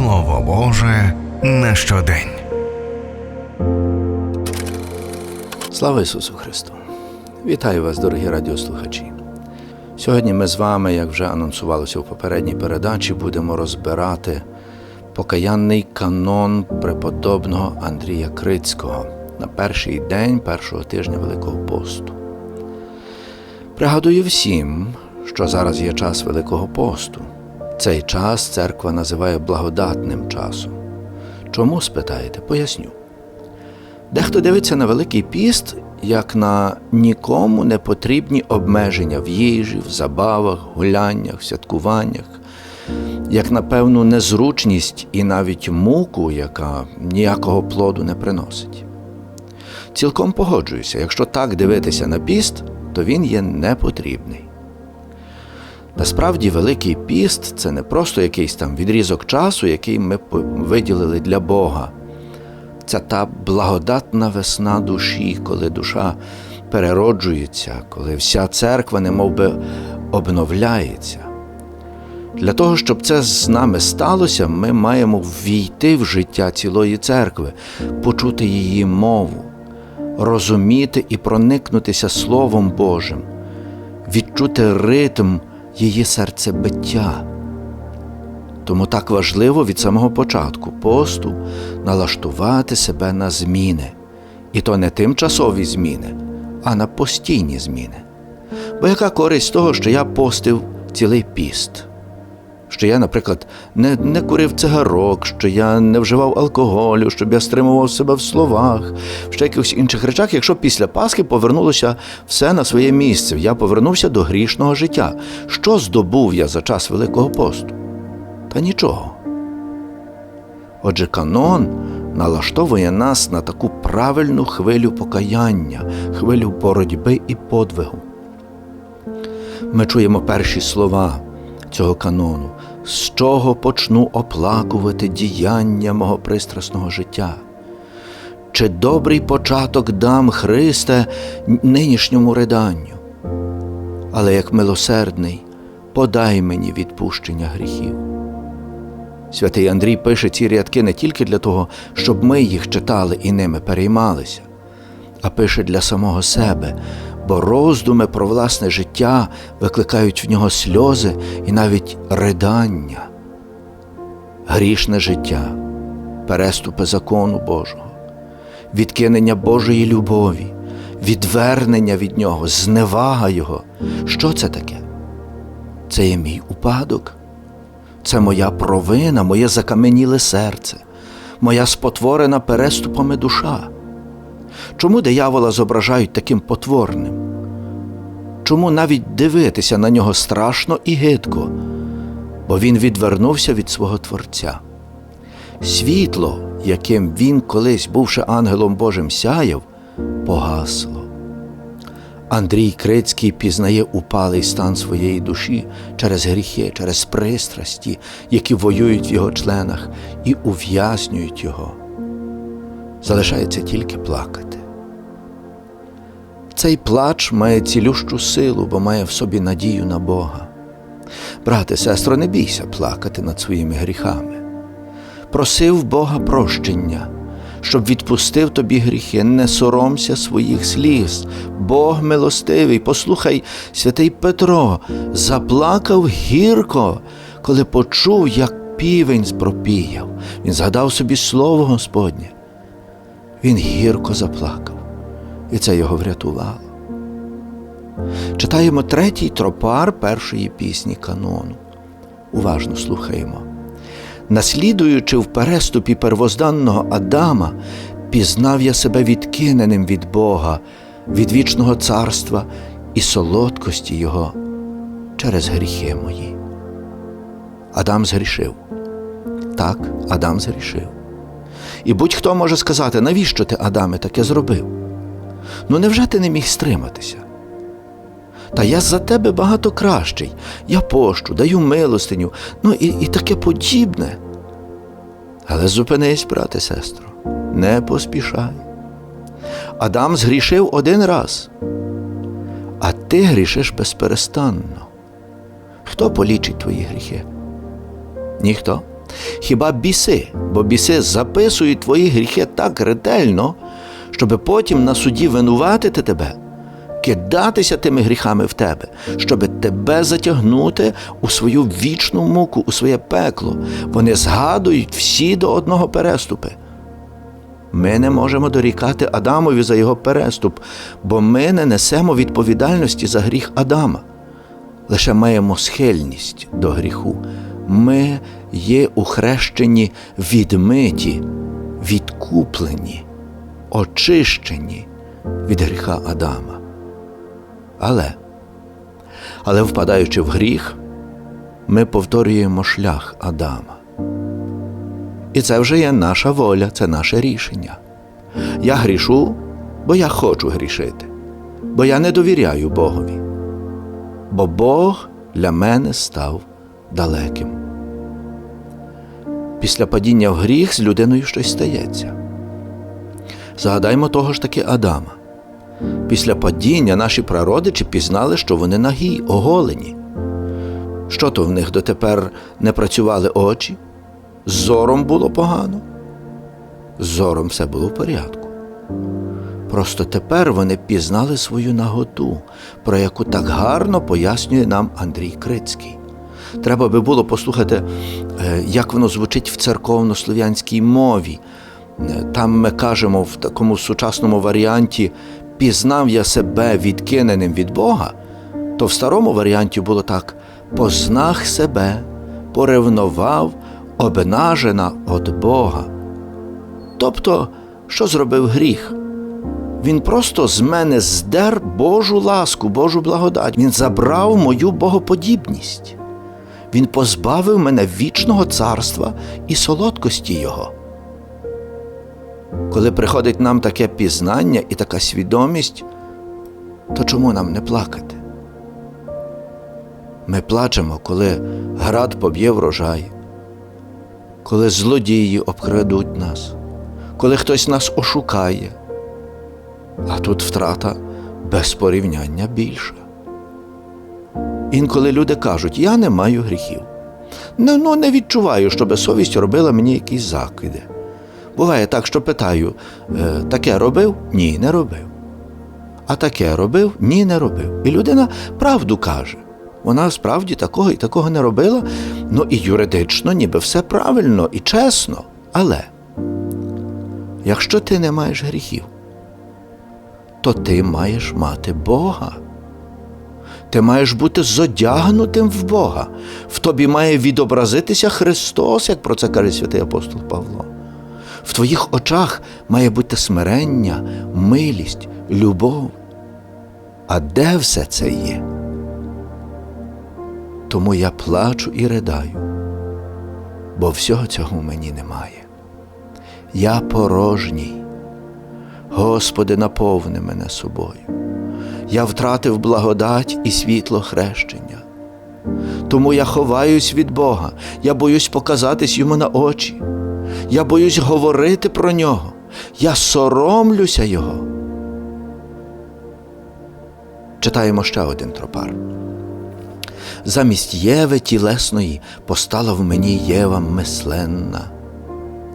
Слово Боже на щодень. Слава Ісусу Христу! Вітаю вас, дорогі радіослухачі. Сьогодні ми з вами, як вже анонсувалося в попередній передачі, будемо розбирати покаянний канон преподобного Андрія Крицького на перший день першого тижня Великого посту. Пригадую всім, що зараз є час Великого посту. Цей час церква називає благодатним часом. Чому спитаєте? Поясню. Дехто дивиться на Великий піст як на нікому не потрібні обмеження в їжі, в забавах, гуляннях, святкуваннях, як на певну незручність і навіть муку, яка ніякого плоду не приносить. Цілком погоджуюся, якщо так дивитися на піст, то він є непотрібний. Насправді, Великий піст це не просто якийсь там відрізок часу, який ми виділили для Бога. Це та благодатна весна душі, коли душа перероджується, коли вся церква немов би обновляється. Для того, щоб це з нами сталося, ми маємо ввійти в життя цілої церкви, почути її мову, розуміти і проникнутися Словом Божим, відчути ритм її серцебиття. Тому так важливо від самого початку посту налаштувати себе на зміни. І то не тимчасові зміни, а на постійні зміни. Бо яка користь того, що я постив цілий піст? Що я, наприклад, не не курив цигарок, що я не вживав алкоголю, щоб я стримував себе в словах, в ще якихось інших речах, якщо після Пасхи повернулося все на своє місце, я повернувся до грішного життя. Що здобув я за час Великого посту? Та нічого. Отже, канон налаштовує нас на таку правильну хвилю покаяння, хвилю боротьби і подвигу. Ми чуємо перші слова цього канону, з чого почну оплакувати діяння мого пристрасного життя. Чи добрий початок дам Христе нинішньому риданню, але як милосердний, подай мені відпущення гріхів. Святий Андрій пише ці рядки не тільки для того, щоб ми їх читали і ними переймалися, а пише для самого себе, бо роздуми про власне життя викликають в нього сльози і навіть ридання, грішне життя, переступи закону Божого, відкинення Божої любові, відвернення від Нього, зневага Його. Що це таке? Це є мій упадок. Це моя провина, моє закаменіле серце, моя спотворена переступами душа. Чому диявола зображають таким потворним? Чому навіть дивитися на нього страшно і гидко? Бо він відвернувся від свого Творця. Світло, яким він колись, бувши ангелом Божим, сяяв, погасло. Андрій Крицький пізнає упалий стан своєї душі через гріхи, через пристрасті, які воюють в його членах і ув'язнюють його. Залишається тільки плакати. Цей плач має цілющу силу, бо має в собі надію на Бога. Брате, сестро, не бійся плакати над своїми гріхами. Просив Бога прощення щоб відпустив тобі гріхи, не соромся своїх сліз. Бог милостивий, послухай, святий Петро заплакав гірко, коли почув, як півень спропіяв. Він згадав собі слово Господнє. Він гірко заплакав, і це його врятувало. Читаємо третій тропар першої пісні канону. Уважно слухаємо наслідуючи в переступі первозданного Адама, пізнав я себе відкиненим від Бога, від вічного царства і солодкості Його через гріхи мої. Адам згрішив. Так, Адам згрішив. І будь-хто може сказати, навіщо ти, Адаме, таке зробив? Ну невже ти не міг стриматися? Та я за тебе багато кращий. Я пощу, даю милостиню, ну і, і таке подібне. Але зупинись, брате, сестро, не поспішай. Адам згрішив один раз, а ти грішиш безперестанно. Хто полічить твої гріхи? Ніхто. Хіба біси, бо біси записують твої гріхи так ретельно, щоб потім на суді винуватити тебе, кидатися тими гріхами в тебе, щоб тебе затягнути у свою вічну муку, у своє пекло. Вони згадують всі до одного переступи. Ми не можемо дорікати Адамові за його переступ, бо ми не несемо відповідальності за гріх Адама. Лише маємо схильність до гріху. Ми є ухрещені відмиті, відкуплені, очищені від гріха Адама. Але, але впадаючи в гріх, ми повторюємо шлях Адама. І це вже є наша воля, це наше рішення. Я грішу, бо я хочу грішити, бо я не довіряю Богові. Бо Бог для мене став далеким. Після падіння в гріх з людиною щось стається. Згадаймо того ж таки Адама. Після падіння наші прародичі пізнали, що вони нагі, оголені. Що то в них дотепер не працювали очі? З зором було погано. З зором все було в порядку. Просто тепер вони пізнали свою наготу, про яку так гарно пояснює нам Андрій Крицький. Треба би було послухати, е, як воно звучить в церковно-слов'янській мові. Е, Там ми кажемо в такому сучасному варіанті пізнав я себе відкиненим від Бога, то в старому варіанті було так: познах себе, поревнував, обнажена від Бога. Тобто, що зробив гріх? Він просто з мене здер Божу ласку, Божу благодать. Він забрав мою богоподібність. Він позбавив мене вічного царства і солодкості Його. Коли приходить нам таке пізнання і така свідомість, то чому нам не плакати? Ми плачемо, коли град поб'є врожай, коли злодії обкрадуть нас, коли хтось нас ошукає. А тут втрата без порівняння більша. Інколи люди кажуть, я не маю гріхів. Ну, ну не відчуваю, щоб совість робила мені якісь закиди. Буває так, що питаю, «Е, таке робив? Ні, не робив. А таке робив? Ні, не робив. І людина правду каже. Вона справді такого і такого не робила, ну і юридично, ніби все правильно і чесно. Але якщо ти не маєш гріхів, то ти маєш мати Бога. Ти маєш бути зодягнутим в Бога. В тобі має відобразитися Христос, як про це каже святий апостол Павло. В твоїх очах має бути смирення, милість, любов. А де все це є? Тому я плачу і ридаю, бо всього цього в мені немає. Я порожній. Господи, наповни мене собою. Я втратив благодать і світло хрещення. Тому я ховаюсь від Бога, я боюсь показатись йому на очі. Я боюсь говорити про нього. Я соромлюся Його. Читаємо ще один тропар. Замість Єви тілесної постала в мені Єва мисленна.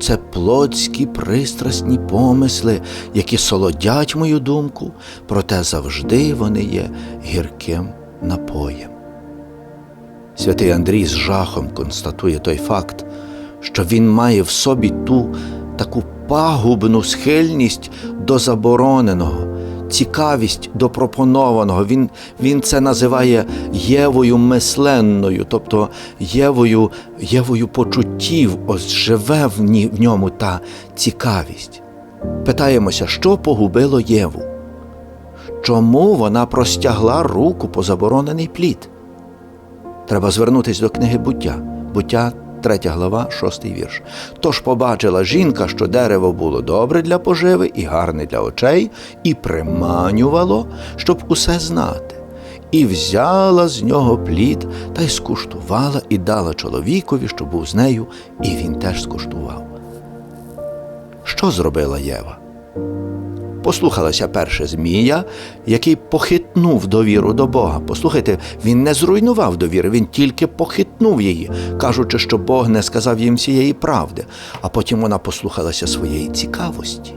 Це плотські пристрасні помисли, які солодять мою думку, проте завжди вони є гірким напоєм. Святий Андрій з жахом констатує той факт, що він має в собі ту таку пагубну схильність до забороненого, цікавість до пропонованого. Він, він це називає Євою мисленною, тобто Євою, Євою почуттів, ось живе в, ні, в ньому та цікавість. Питаємося, що погубило Єву? Чому вона простягла руку по заборонений плід? Треба звернутися до книги буття, буття, 3 глава, 6 вірш. Тож побачила жінка, що дерево було добре для поживи і гарне для очей, і приманювало, щоб усе знати. І взяла з нього плід та й скуштувала, і дала чоловікові, що був з нею, і він теж скуштував. Що зробила Єва? Послухалася перше Змія, який похитнув довіру до Бога. Послухайте, він не зруйнував довіри, він тільки похитнув її, кажучи, що Бог не сказав їм всієї правди, а потім вона послухалася своєї цікавості.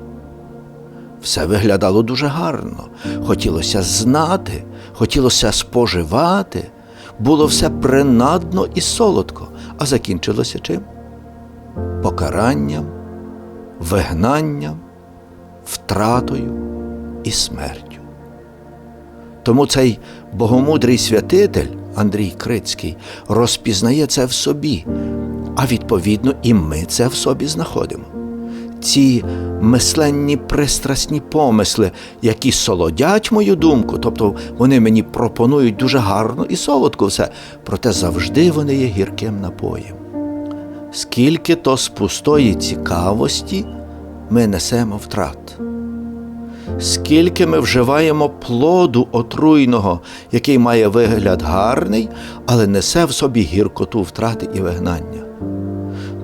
Все виглядало дуже гарно. Хотілося знати, хотілося споживати. Було все принадно і солодко, а закінчилося чим? Покаранням, вигнанням, втратою і смертю. Тому цей богомудрий святитель Андрій Крицький розпізнає це в собі, а відповідно і ми це в собі знаходимо. Ці мисленні пристрасні помисли, які солодять мою думку, тобто вони мені пропонують дуже гарно і солодко все, проте завжди вони є гірким напоєм. Скільки то з пустої цікавості ми несемо втрат скільки ми вживаємо плоду отруйного, який має вигляд гарний, але несе в собі гіркоту втрати і вигнання.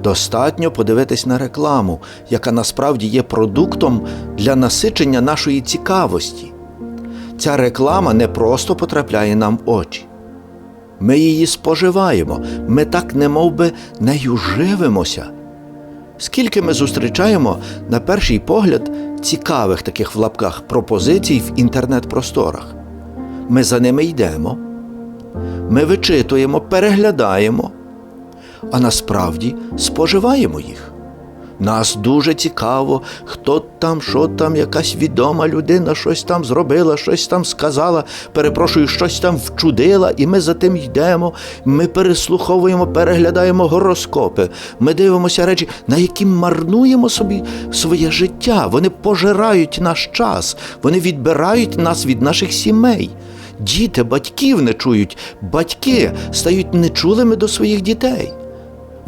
Достатньо подивитись на рекламу, яка насправді є продуктом для насичення нашої цікавості. Ця реклама не просто потрапляє нам в очі. Ми її споживаємо, ми так немов би нею живимося. Скільки ми зустрічаємо на перший погляд цікавих таких в лапках пропозицій в інтернет-просторах. Ми за ними йдемо, ми вичитуємо, переглядаємо, а насправді споживаємо їх. Нас дуже цікаво, хто там, що там, якась відома людина щось там зробила, щось там сказала, перепрошую, щось там вчудила, і ми за тим йдемо. Ми переслуховуємо, переглядаємо гороскопи. Ми дивимося речі, на які марнуємо собі своє життя. Вони пожирають наш час, вони відбирають нас від наших сімей. Діти батьків не чують, батьки стають нечулими до своїх дітей.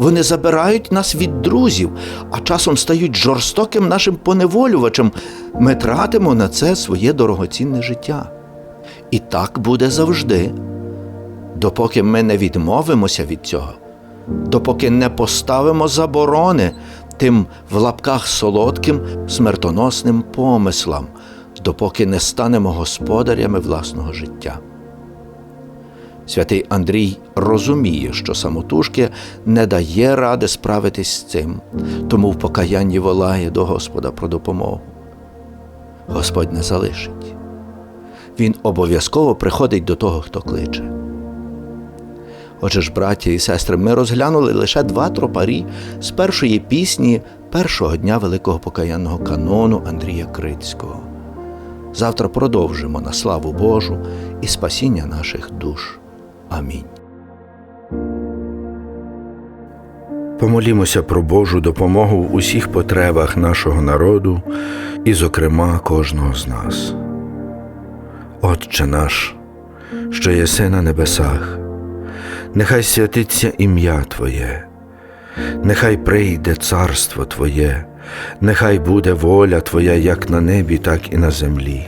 Вони забирають нас від друзів, а часом стають жорстоким нашим поневолювачем. Ми тратимо на це своє дорогоцінне життя. І так буде завжди, допоки ми не відмовимося від цього, допоки не поставимо заборони тим в лапках солодким смертоносним помислам, допоки не станемо господарями власного життя. Святий Андрій розуміє, що самотужки не дає ради справитись з цим, тому в покаянні волає до Господа про допомогу. Господь не залишить. Він обов'язково приходить до того, хто кличе. Отже ж, браті і сестри, ми розглянули лише два тропарі з першої пісні першого дня Великого покаянного канону Андрія Крицького. Завтра продовжимо на славу Божу і спасіння наших душ. Амінь. Помолімося про Божу допомогу в усіх потребах нашого народу і, зокрема, кожного з нас. Отче наш, що єси на небесах, нехай святиться ім'я Твоє, нехай прийде царство Твоє, нехай буде воля Твоя як на небі, так і на землі.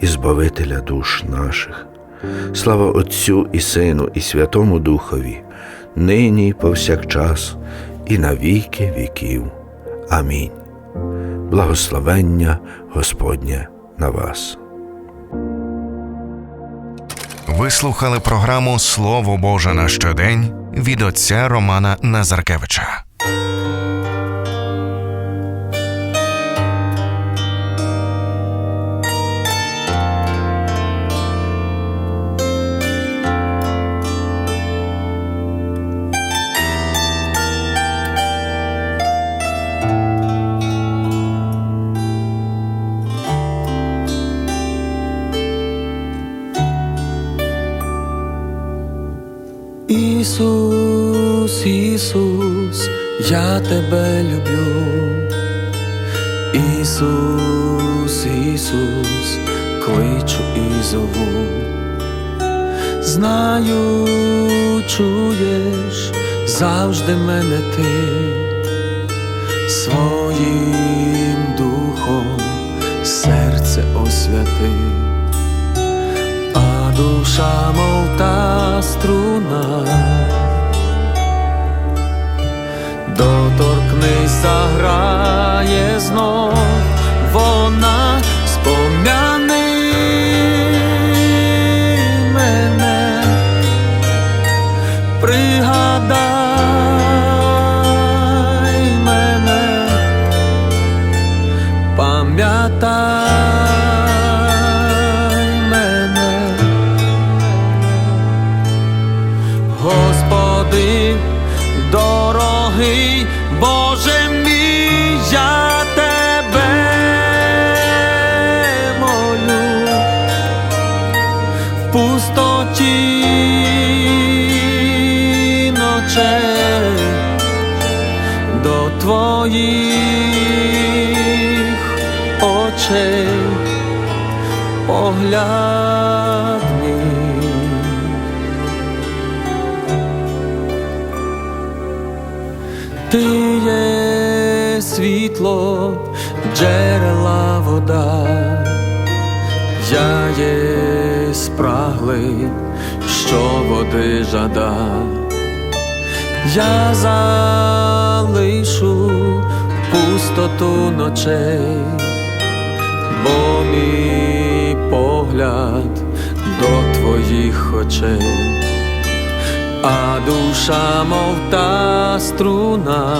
і Збавителя душ наших. Слава Отцю і Сину, і Святому Духові, нині і повсякчас, і на віки віків. Амінь. Благословення Господнє на вас. Ви слухали програму Слово Боже на щодень від отця Романа Назаркевича. Ісус, Ісус, я тебе люблю, Ісус, Ісус, кличу і зову. Знаю, чуєш завжди мене ти. Своїм духом серце освяти, а душа, мов та струна, заграє знов. Вона спом'яни мене, пригадай мене, пам'ятай мене, Господи, дорогий Боже мій, я тебе молю в пустоті ночей до твоїх очей поглядні. Світло, джерела вода, я є спраглий, що води жада, я залишу пустоту ночей, бо мій погляд до твоїх очей. А душа, мов та струна,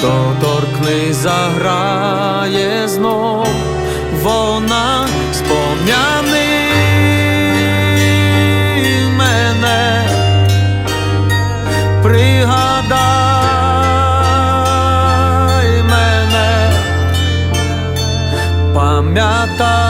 доторкни, заграє знов, вона спом'яни мене, пригадай мене, пам'ятай.